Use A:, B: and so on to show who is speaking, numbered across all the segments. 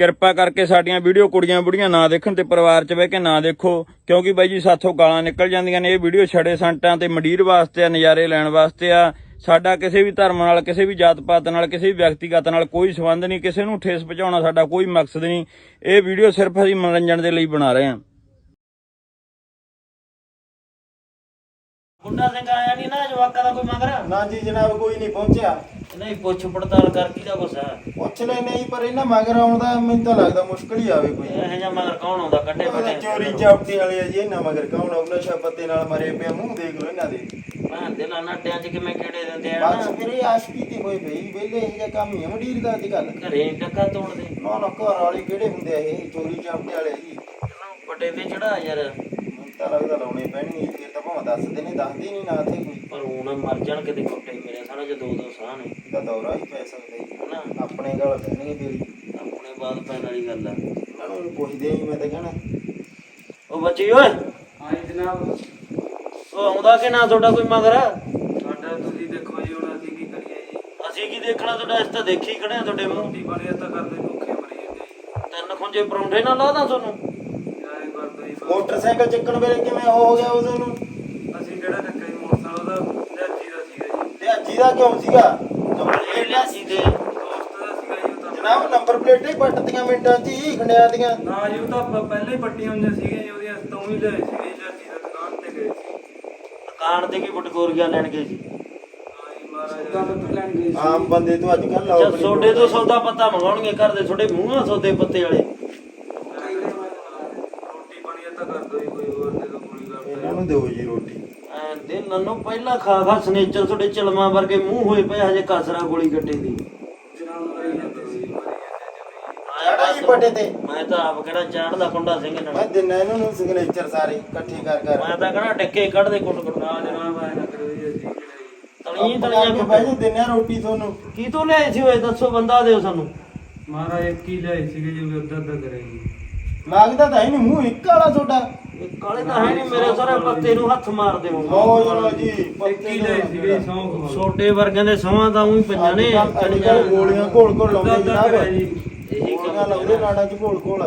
A: ਕਿਰਪਾ ਕਰਕੇ ਸਾਡੀਆਂ ਵੀਡੀਓ ਕੁੜੀਆਂ ਬੁੜੀਆਂ ਨਾ ਦੇਖਣ ਤੇ ਪਰਿਵਾਰ 'ਚ ਬਹਿ ਕੇ ਨਾ ਦੇਖੋ। ਕਿਉਂਕਿ ਬਾਈ ਜੀ ਸਾਥੋਂ ਗਾਲਾਂ ਨਿਕਲ ਜਾਂਦੀਆਂ ਨੇ। ਇਹ ਵੀਡੀਓ ਛੜੇ ਸੰਟਾਂ ਤੇ ਮੰਡੀਰ ਵਾਸਤੇ ਆ ਨਜ਼ਾਰੇ ਲੈਣ ਵਾਸਤੇ ਆ। ਸਾਡਾ ਕਿਸੇ ਵੀ ਧਰਮ ਨਾਲ ਕਿਸੇ ਵੀ ਜਾਤ ਪਾਤ ਨਾਲ ਕਿਸੇ ਵੀ ਵਿਅਕਤੀਗਤ ਨਾਲ ਕੋਈ ਸੰਬੰਧ ਨਹੀਂ। ਕਿਸੇ ਨੂੰ ਠੇਸ ਪਹੁੰਚਾਉਣਾ ਸਾਡਾ ਕੋਈ ਮਕਸਦ ਨਹੀਂ। ਇਹ ਵੀਡੀਓ ਸਿਰਫ ਅਸੀਂ ਮਨੋਰੰਜਨ ਦੇ ਲਈ ਬਣਾ ਰਹੇ ਹਾਂ।
B: ਗੁੰਡਾ ਸਿੰਘ ਆਇਆ ਨਹੀਂ ਨਾ ਜਵਾਕਾਂ ਦਾ ਕੋਈ ਮੰਗਰ?
C: ਨਾ ਜੀ ਜਨਾਬ ਕੋਈ ਨਹੀਂ ਪਹੁੰਚਿਆ।
B: ਨਹੀਂ ਪੁੱਛ ਪੜਤਾਲ ਕਰ ਕਿਹਦਾ ਗੁੱਸਾ
C: ਪੁੱਛ ਲੈ ਨਹੀਂ ਪਰ ਇਹਨਾਂ ਮਗਰ ਆਉਂਦਾ ਮੈਨੂੰ ਤਾਂ ਲੱਗਦਾ ਮੁਸ਼ਕਲ ਹੀ ਆਵੇ ਕੋਈ।
B: ਇਹ ਜਿਹਾ ਮਗਰ ਕੌਣ ਆਉਂਦਾ ਕੱਢੇ
C: ਉਹਦਾ
B: ਪੱਟੇ
C: ਚੋਰੀ ਚਾਪਟੀ ਵਾਲੇ ਆ ਜੀ ਇਹਨਾਂ ਮਗਰ ਕੌਣ ਆਉ ਨਸ਼ਾ ਪੱਤੇ ਨਾਲ ਮਰੇ ਪਿਆ ਮੂੰਹ ਦੇਖ ਲੋ ਇਹਨਾਂ ਦੇ।
B: ਭਾਂ ਦੇ ਨਾ ਨਾਟਿਆਂ 'ਚ ਕਿਵੇਂ ਕਿਹੜੇ ਦਿੰਦੇ ਆ?
C: ਬਸ
B: ਨਾ
C: ਇਹ ਆਸ਼ਕੀ ਤੇ ਹੋਏ ਪਈ ਵੇਲੇ ਇਹ ਜਿਹਾ ਕੰਮ ਹੀ ਆ ਮੰਡੀਰ ਦਾ ਅੱਜ ਕੱਲ
B: ਘਰੇ ਟੱਕਾ ਤੋੜਦੇ।
C: ਨਾ ਨਾ ਘਰ ਵਾਲੇ ਕਿਹੜੇ ਹੁੰਦੇ ਆ ਇਹ ਚੋਰੀ ਚਾਪਟੇ ਵਾਲੇ ਆ ਜੀ।
B: ਇਹਨਾਂ ਪੱਟੇ ਤੇ ਚੜਾ ਯਾਰ।
C: ਮੈਨੂੰ ਤਾਂ ਲੱਗਦਾ ਲਾਉਣੇ ਪੈਣਗੇ ਜੀ, ਫਿਰ ਤਾਂ ਭਾਵੇਂ ਦੱਸਦੇ ਨੇ ਦੱਸਦੇ ਨਹੀਂ ਨਾ ਇੱਥੇ ਕੋਈ।
B: ਪਰ ਹੁਣ ਮਰ ਜਾਣ ਕਿਤੇ ਕੁੱਟੇ ਮੇਰੇ ਸਾਰਾ ਚ ਦੋ ਦੋ ਸਾਹ ਨੇ।
C: ਦਾ ਦੌਰਾ ਹੀ ਪੈ ਸਕਦਾ ਜੀ।
B: ਹਨਾ?
C: ਆਪਣੇ ਗੱਲ ਪੈਣਗੇ ਫਿਰ। ਹੀ।
B: ਆਪਣੇ ਬਾਅਦ ਪੈਣ ਵਾਲੀ ਗੱਲ ਆ।
C: ਇਹਨਾਂ ਨੂੰ ਪੁੱਛਦੇ ਹੀ ਮੈਂ ਤਾਂ ਕਹਿਣਾ।
B: ਉਹ ਬੱਚੀ ਓਏ!
D: ਹਾਂਜੀ ਜਨਾਬ।
B: ਉਹ ਆਉਂਦਾ ਕਿ ਨਾ ਤੁਹਾਡਾ ਕੋਈ ਮਗਰ?
D: ਸਾਡਾ ਤੁਸੀਂ ਦੇਖੋ ਜੀ ਹੁਣ ਅਸੀਂ ਕੀ ਕਰੀਏ ਜੀ?
B: ਅਸੀਂ ਕੀ ਦੇਖਣਾ ਤੁਹਾਡਾ? ਇਸ ਤਾਂ ਦੇਖੀ ਖੜੇ ਆ ਤੁਹਾਡੇ ਮੂੰਹ
D: ਰੋਟੀ ਪਾਣੀ ਤਾਂ ਕਰਦੇ ਭੁੱਖੇ ਮਰੀ ਜਾਂਦੇ ਜੀ।
B: ਤਿੰਨ ਖੁੰਝੇ ਪਰੌਂਠੇ ਨਾਲ ਲਾਦਾ ਤੁਹਾਨੂੰ?
C: ਮੋਟਰਸਾਈਕਲ ਚੱਕਣ ਵੇਲੇ ਕਿਵੇਂ ਉਹ ਹੋ ਗਿਆ ਉਦੋਂ ਨੂੰ?
D: ਅਸੀਂ ਕਿਹੜਾ ਚੱਕਾ ਜੀ ਮੋਟਰਸਾਈਕਲ ਉਹਦਾ ਲਿਆਜੀ ਦਾ ਸੀਗਾ ਜੀ।
C: ਤੇ ਅੱਜੀ ਦਾ ਕਿਉਂ ਸੀਗਾ?
B: ਇਹ ਲਿਆ ਸੀ ਤੇ
D: ਦੋਸਤ ਦਾ ਸੀਗਾ ਜੀ ਉਹ ਤਾਂ।
C: ਜਨਾਬ ਨੰਬਰ ਪਲੇਟਾਂ ਹੀ ਪੱਟਦੀਆਂ ਮਿੰਟਾਂ 'ਚ ਹੀ ਖੰਡਿਆ ਦੀਆਂ।
D: ਨਾ ਜੀ ਉਹ ਤਾਂ ਪ- ਪਹਿਲਾਂ ਹੀ ਪੱਟੀਆਂ ਹੋਈਆਂ ਸੀਗੀਆਂ ਜੀ ਉਹਦੀਆਂ ਤੋਂ ਹੀ ਲਿਆਏ ਸੀਗੇ ਲਿਆਜੀ ਦਾ ਦੁਕਾਨ ਤੇ ਗਏ ਸੀ।
B: ਦੁਕਾਨ ਤੇ ਕੀ ਬਟਕੋਰੀਆਂ ਲੈਣ ਗਏ ਸੀ?
D: ਹਾਂ ਜੀ ਮਹਾਰਾਜ।
C: ਆਮ ਬੰਦੇ ਤੋਂ ਅੱਜ ਕੱਲ
B: ਜਦ ਸੋਡੇ ਤੋਂ ਸੌਦਾ ਪੱਤਾ ਮੰਗਾਉਣਗੇ ਘਰ ਦੇ ਤੁਹਾਡੇ ਮੂੰਹਾਂ ਸੌਦੇ ਪੱਤੇ ਵਾਲੇ
D: ਰੋਟੀ ਪਾਣੀ ਤਾਂ ਕਰ ਦੋ ਜੀ ਕੋਈ ਹੋਰ ਦੇ ਦੋ ਗੋਲੀ
C: ਨੂੰ ਦਿਓ ਜੀ ਰੋਟੀ।
B: ਐਂ ਦੇ ਨੰਨੂ ਪਹਿਲਾਂ ਖਾ ਖਾ ਸਨੇਚਰ ਤੁਹਾਡੇ ਚਲਮਾ ਵਰਗੇ ਮੂੰਹ ਹੋਏ ਪਏ ਹਜੇ ਕਸਰਾ ਗੋਲੀ ਗੱਟੇ ਦੀ।
C: ਆੜਾ ਜੀ ਪੱਟੇ ਤੇ।
B: ਮੈਂ ਤਾਂ ਆਪ ਕਿਹੜਾ ਚਾੜਦਾ ਕੁੰਡਾ ਸਿੰਘ
C: ਮੈਂ
B: ਨਾਲ
C: ਦਿਨਾਂ ਇਹਨਾਂ ਨੂੰ ਸਿਗਨੇਚਰ ਸਾਰੇ ਇਕੱਠੇ ਕਰ ਕਰ।
B: ਮੈਂ ਤਾਂ ਕਿਹੜਾ ਟੱਕੇ ਕੱਢਦੇ ਕੁੱਟ ਕੁੱਟ।
D: ਨਾ ਜਨਾਬ ਐ ਨਾ ਕਰੋ ਜੀ ਅਸੀਂ
B: ਤਲੀਆਂ ਤਲੀਆਂ
C: ਬਹਿ ਜੀ ਦਿਨਾਂ ਰੋਟੀ ਤੁਹਾਨੂੰ।
B: ਕੀ ਤੋਂ ਲਿਆਏ ਸੀ ਓਏ? ਦੱਸੋ ਬੰਦਾ ਦਿਓ ਸਾਨੂੰ।
D: ਮਹਾਰਾਜ ਇੱਕ ਹੀ ਲਿਆਏ ਸੀਗੇ ਜੀ ਉਹ ਅੱਧਾ ਅੱਧਾ ਕਰੇ ਜੀ।
C: ਲੱਗਦਾ ਤਾਂ ਇਹਨੂੰ ਮੂੰਹ ਇੱਕ ਵਾਲਾ ਤੁਹਾਡਾ।
B: ਕਾਲੇ ਤਾਂ ਹੈ ਨਹੀਂ ਮੇਰੇ ਸਾਰੇ ਪੱਤੇ ਨੂੰ ਹੱਥ ਮਾਰਦੇ ਹੋ
C: ਲਓ ਜਰਾ ਜੀ
D: ਹੀ ਲਿਆਏ ਸੀਗੇ ਜੀ ਸੌਂ ਖਵਾ
B: ਛੋਟੇ ਵਰਗਾਂ ਦੇ ਸਮਾਂ ਤਾਂ ਉਹੀ ਪਈਆਂ ਨੇ।
C: ਅੱਜ ਕੱਲ ਗੋਲੀਆਂ ਘੋਲ ਘੋਲ ਲਾਉਂਦੇ ਜਨਾਬ।
B: ਇਹੀ
C: ਲਾਉਂਦੇ ਨਾੜਾਂ 'ਚ ਘੋਲ ਘੋਲ।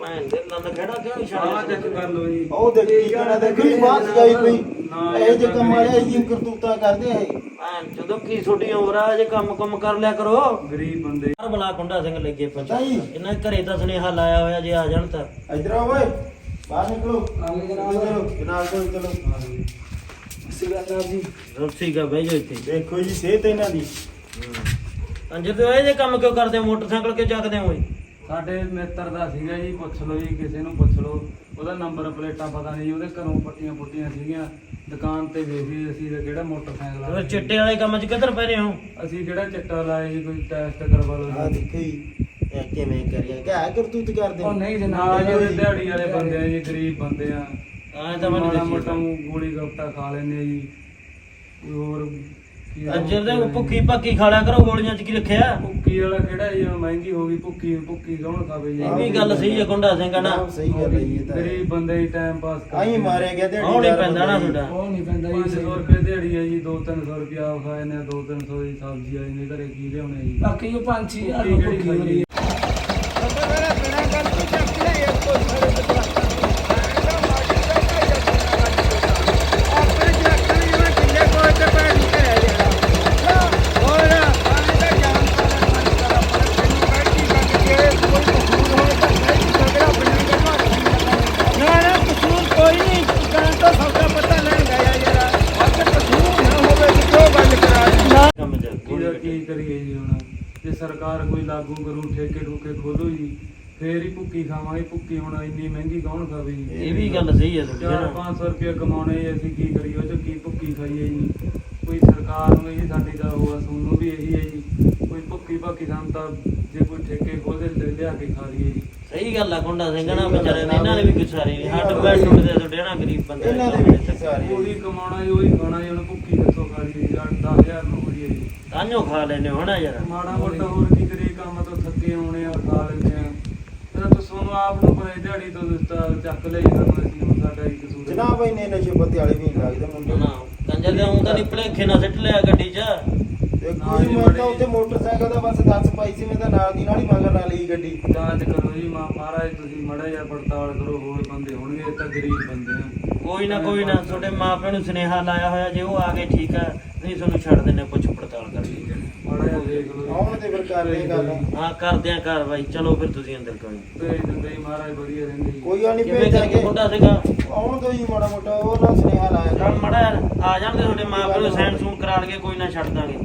B: ਭੈਣ ਦੇ ਲੰਦ ਖੜਾ ਕਿਉਂ
D: ਚੈੱਕ
B: ਛੱਡਿਆ?
D: ਕਰ ਲਓ ਜੀ।
C: ਉਹ ਦੇਖੀ ਕਿਹਨਾਂ ਦੇਖੀ ਬਾਤ ਗਈ ਪਈ
D: ਨਾ,
C: ਇਹ ਜੇ ਕੰਮ ਵਾਲੇ ਇਹ ਕਰਤੂਤਾਂ ਕਰਦੇ
B: ਭੈਣ ਜਦੋਂ ਕੀ ਛੋਟੀ ਉਮਰ ਆ ਜੇ ਕੰਮ ਕੰਮ ਕਰ ਲਿਆ ਕਰੋ।
D: ਗਰੀਬ ਬੰਦੇ।
B: ਹਰ ਬਲਾ ਕੁੰਡਾ ਸਿੰਘ ਲੱਗੇ
C: ਪਤਾ ਹੀ।
B: ਇਹਨਾਂ ਦੇ ਘਰੇ ਤਾਂ ਸੁਨੇਹਾ ਲਾਇਆ ਹੋਇਆ ਜੇ ਆ ਜਾਣ ਤਾਂ।
C: ਇਧਰ ਆ ਓਏ। ਬਾਹਰ ਨਿਕਲੋ। ਚਲੋ ਜਨਾਬ ਕੋਲ ਚਲੋ
B: ਰੁੱਸੀ ਕਾ ਬਹਿ ਜਾ ਇੱਥੇ।
C: ਦੇਖੋ ਜੀ ਸਿਹਤ ਇਹਨਾਂ ਦੀ।
B: ਅੰਜਰ ਤੇ ਇਹ ਜੇ ਕੰਮ ਕਿਉਂ ਕਰਦੇ ਹੋ? ਮੋਟਰਸਾਈਕਲ ਕਿਉਂ ਚੱਕਦੇ ਹੋ ਓਏ?
D: ਸਾਡੇ ਮਿੱਤਰ ਦਾ ਸੀਗਾ ਜੀ ਪੁੱਛ ਲਓ ਜੀ ਕਿਸੇ ਨੂੰ ਪੁੱਛ ਲਓ। ਉਹਦਾ ਨੰਬਰ ਪਲੇਟਾਂ ਪਤਾ ਨਹੀਂ ਜੀ, ਉਹਦੇ ਘਰੋਂ ਪੱਟੀਆਂ ਪੁੱਟੀਆਂ ਸੀਗੀਆਂ। ਦੁਕਾਨ ਤੇ ਸੀ ਅਸੀਂ ਤੇ ਕਿਹੜਾ ਮੋਟਰਸਾਈਕਲ ਆ
B: ਚਿੱਟੇ ਵਾਲੇ ਕੰਮ 'ਚ ਕਿੱਧਰ ਪੈ ਰਹੇ ਹੋ?
D: ਅਸੀਂ ਕਿਹੜਾ ਚਿੱਟਾ ਲਾਇਆ ਜੀ ਕੋਈ ਟੈਸਟ ਕਰਵਾ ਲਓ
C: ਆ
D: ਜੀ
C: ਦੇਖੋ ਜੀ। ਇਹ ਕਿਵੇਂ ਕਰਿਆ ਕਿਆ ਕਰਤੂਤ ਕਰਦੇ
D: ਉਹ ਨਹੀਂ ਜਨਾਬ ਜੀ ਉਹਦੇ ਦਿਹਾੜੀ ਵਾਲੇ ਬੰਦੇ ਆ ਜੀ ਗਰੀਬ ਬੰਦੇ ਆ।
B: ਐਂ ਤਾਂ ਮੈਨੂੰ
D: ਮਾੜਾ ਮੋਟਾ ਗੋਲੀ ਗੱਪਟਾ ਖਾ ਆ ਜੀ। ਕੋਈ ਹੋਰ ਕੀ ਆ?
B: ਅੰਜਰ ਦੇ ਭੁੱਖੀ ਭੱਕੀ ਖਾ ਲਿਆ ਕਰੋ ਗੋਲੀਆਂ 'ਚ ਕੀ ਰੱਖਿਆ?
D: ਭੁੱਕੀ ਵਾਲਾ ਕਿਹੜਾ ਜੀ ਹੁਣ ਮਹਿੰਗੀ ਹੋ ਗਈ ਭੁੱਕੀ ਭੁੱਕੀ ਕੌਣ ਖਾਵੇ ਜੀ?
B: ਇਹ ਵੀ ਗੱਲ ਸਹੀ ਹੈ ਕੁੰਡਾ ਸਿੰਘ ਨਾ।
C: ਆਹ ਸਹੀ ਗੱਲ ਹੈ ਜੀ ਇਹ ਤਾਂ।
D: ਗਰੀਬ ਬੰਦੇ ਹੀ ਟਾਈਮ ਪਾਸ
C: ਆਈ ਮਾਰਿਆ ਗਿਆ ਦਿਹਾੜੀ
B: ਉਹ ਨਹੀਂ ਪੈਂਦਾ ਨਾ ਤੁਹਾਡਾ?
D: ਉਹ ਨਹੀਂ ਪੈਂਦਾ ਜੀ? 500 ਰੁਪਏ ਦਿਹਾੜੀ ਹੈ ਜੀ 2-300 ਰੁਪਏ ਆਪ ਖਾਏ ਨੇ 2-300 ਦੀ ਸਬਜ਼ੀ ਆਈ ਨੇ ਘਰੇ ਕੀ ਲਿਆਉਣੇ ਜੀ?
E: ਬਾਕੀ ਉਹ ਪੰਛੀ ਆ
D: ਭੁੱਕੀ
B: ਕੰਮ 'ਚ
D: ਇਹਦਾ ਕੀ ਕਰੀਏ ਜੀ ਹੁਣ ਜੇ ਸਰਕਾਰ ਕੋਈ ਲਾਗੂ ਕਰੂ ਠੇਕੇ ਠੂਕੇ ਖੋਲੋ ਜੀ ਫੇਰ ਹੀ ਭੁੱਕੀ ਖਾਵਾਂਗੇ ਭੁੱਕੀ ਹੁਣ ਇੰਨੀ ਮਹਿੰਗੀ ਕੌਣ ਖਾਵੇ ਜੀ?
B: ਇਹ ਵੀ ਗੱਲ ਸਹੀ ਹੈ ਤੁਹਾਡੀ
D: ਚਾਰ
B: ਨਾ?
D: 500 ਰੁਪਏ ਕਮਾਉਣੇ ਅਸੀਂ ਕੀ ਕਰੀਏ ਉਹ ਚ ਕੀ ਭੁੱਕੀ ਖਾਈਏ ਜੀ? ਕੋਈ ਸਰਕਾਰ ਨੂੰ ਜੀ ਸਾਡੀ ਤਾਂ ਉਹ ਆ ਸਾਨੂੰ ਵੀ ਇਹੀ ਹੈ ਜੀ ਕੋਈ ਭੁੱਕੀ ਭਾਕੀ ਸਾਨੂੰ ਤਾਂ ਜੇ ਕੋਈ ਠੇਕੇ ਖੋਲ੍ਹਦੇ ਤੇ ਲਿਆ ਕੇ ਖਾ ਲਈਏ ਜੀ।
B: ਸਹੀ ਗੱਲ ਆ ਕੁੰਡਾ ਸਿੰਘ ਨਾ ਵਿਚਾਰੇ ਨੇ ਇਹਨਾਂ ਨੇ ਵੀ ਕਿਸਾਰੀ ਨਹੀਂ ਹੱਟ ਬੈਠ ਟੁੱਟਦੇ ਤੁਹਾਡੇ ਨਾ ਗਰੀਬ ਬੰਦੇ
C: ਇਹਨਾਂ ਦੇ ਵੀ ਸਾਰੇ
D: ਉਹੀ ਕਮਾਉਣਾ ਜੀ ਉਹੀ ਖਾਣਾ ਜੀ ਹੁਣ ਭੁੱਕੀ ਕਿੱਥੋਂ ਖਾ ਲਈਏ ਜੀ 10000 ਨੂੰ ਹੋ ਜੀ।
B: ਤਾਂਿਓ ਖਾ ਲੈਨੇ ਹੋਣਾ ਯਾਰ।
D: ਮਾੜਾ ਮੋਟਾ ਹੋਰ ਕੀ ਕਰੀਏ ਕੰਮ ਤੋਂ ਥੱਕੇ ਆਉਣੇ ਆ ਖਾ ਲੈਂਦੇ ਆ। ਇਹਦਾ ਤਾਂ ਤੁਹਾਨੂੰ ਆਪ ਨੂੰ ਪਤਾ ਦਿਹਾੜੀ ਤੋਂ ਦਿੱਤਾ ਚੱਕ ਲਈ ਸਾਨੂੰ ਅਸੀਂ ਹੁਣ ਸਾਡਾ ਹੀ ਕਸੂਰ ਹੈ।
C: ਜਨਾਬ ਇੰਨੇ ਨਸ਼ੇ ਪੱਤੇ ਵਾਲੇ ਵੀ ਨਹੀਂ ਲੱਗਦੇ ਮੁੰਡੇ।
B: ਨਾ ਕੰਜਰ ਦੇ ਆਉਂ ਤਾਂ ਨਹੀਂ ਭਲੇਖੇ ਨਾਲ ਸਿੱਟ ਲਿਆ ਗੱਡੀ 'ਚ।
C: ਤੇ
D: ਨਾ
C: ਕੋਈ
D: ਜੀ
C: ਮੈਂ ਤਾਂ
D: ਬੜੀ-
C: ਉੱਥੇ ਮੋਟਰਸਾਈਕਲ ਦਾ ਬਸ ਦੱਸ ਪਾਈ ਸੀ ਮੈਂ ਤਾਂ ਨਾਲ ਦੀ ਨਾਲ ਹੀ ਮਗਰ ਨਾਲ ਲਈ ਗੱਡੀ।
D: ਜਾਂਚ ਕਰੋ ਜੀ ਮਾ- ਮਹਾਰਾਜ ਤੁਸੀਂ ਮੜਾ ਜਿਹਾ ਪੜਤਾਲ ਕਰੋ ਹੋਰ ਬੰਦੇ ਹੋਣਗੇ ਇਹ ਤਾਂ ਗਰੀਬ ਬੰਦੇ ਆ।
B: ਕੋਈ ਨਾ ਕੋਈ ਨਾ ਤੁਹਾਡੇ ਮਾਪਿਆਂ ਨੂੰ ਸੁਨੇਹਾ ਲਾਇਆ ਹੋਇਆ ਜੇ ਉਹ ਆ ਗਏ ਠੀਕ ਆ ਨਹੀਂ ਤੁਹਾਨੂੰ ਛੱਡ ਦਿੰਨੇ ਪੁੱਛ ਪੜਤਾਲ ਕਰਕੇ
D: ਮੜਾ ਜਿਹਾ ਦੇਖ ਲਓ ਜੀ।
C: ਆਉਣ ਤੇ ਫਿਰ ਕਰਦੇ ਗੱਲ।
B: ਹਾਂ ਕਰਦੇ ਆ ਕਾਰਵਾਈ ਚਲੋ ਫਿਰ ਤੁਸੀਂ ਅੰਦਰ ਕੋਈ
D: ਭੇਜ ਦਿੰਦੇ ਜੀ ਮਹਾਰਾਜ ਵਧੀਆ ਰਹਿੰਦੇ ਜੀ।
C: ਕੋਈ ਗੱਲ ਨਹੀਂ
B: ਕਿਵੇਂ
C: ਭੇਜਾਂਗੇ
B: ਕਰਕੇ ਮੁੰਡਾ ਸੀਗਾ?
C: ਆਉਣ ਤੋਂ ਹੀ ਮਾੜਾ ਮੋਟਾ ਉਹ ਨਾ ਸੁਨੇਹਾ ਲਾਇਆ
B: ਚੱਲ
C: ਜੀ।
B: ਮੜਾ ਆ ਜਾਣਗੇ ਤੁਹਾਡੇ ਮਾਪਿਆਂ ਨੂੰ ਸਾਈਨ ਸੂਨ ਕਰਾ ਕੋਈ ਨਾ ਛੱਡ ਦਾਂਗੇ।